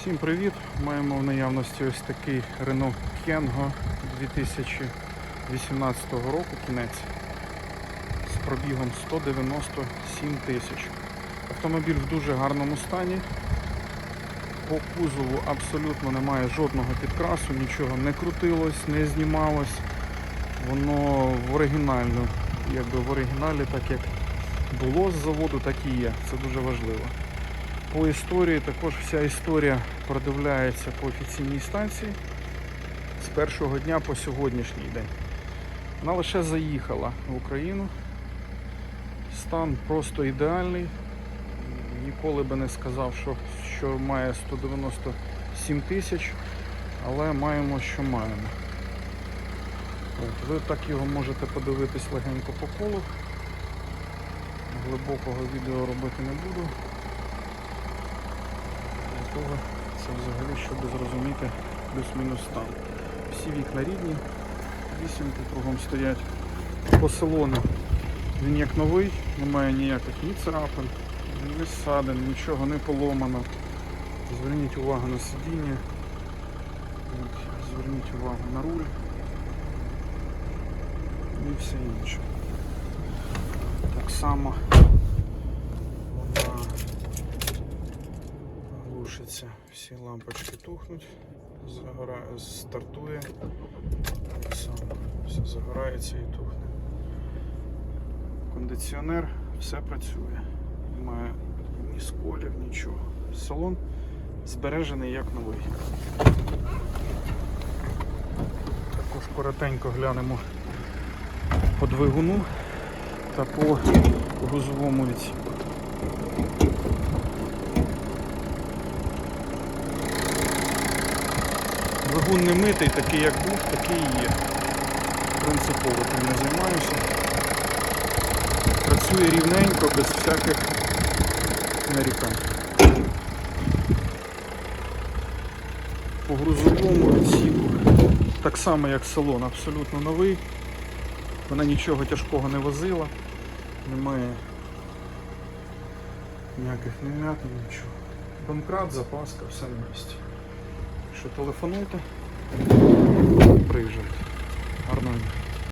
Всім привіт! Маємо в наявності ось такий Renault Kengo 2018 року кінець з пробігом 197 тисяч. Автомобіль в дуже гарному стані. По кузову абсолютно немає жодного підкрасу, нічого не крутилось, не знімалось. Воно в оригінально, якби в оригіналі, так як було з заводу, так і є. Це дуже важливо. По історії також вся історія продивляється по офіційній станції з першого дня по сьогоднішній день. Вона лише заїхала в Україну. Стан просто ідеальний. Ніколи би не сказав, що, що має 197 тисяч, але маємо, що маємо. От, ви так його можете подивитись легенько по колу. Глибокого відео робити не буду. Того це взагалі, щоб зрозуміти плюс-мінус стан. Всі вікна рідні, вісімки кругом стоять. По салону він як новий, немає ніяких ні царапин, ні ссадин, нічого не поломано. Зверніть увагу на сидіння, зверніть увагу на руль і все інше. Так само вона глушиться, всі лампочки тухнуть, загора... стартує, так все загорається і тухне. Кондиціонер, все працює. Немає ні сколів, нічого. Салон збережений як новий. Також коротенько глянемо по двигуну та по грузовому відсіку. Двигун не митий, такий як був, такий і є. Принципово тим не займаюся. Працює рівненько, без всяких нарікань. По грузовому відсіку так само як салон, абсолютно новий. Вона нічого тяжкого не возила, немає ніяких ні нічого. Домкрат, запаска, все на місці. Що телефонуйте, приїжджайте. Гарного дня.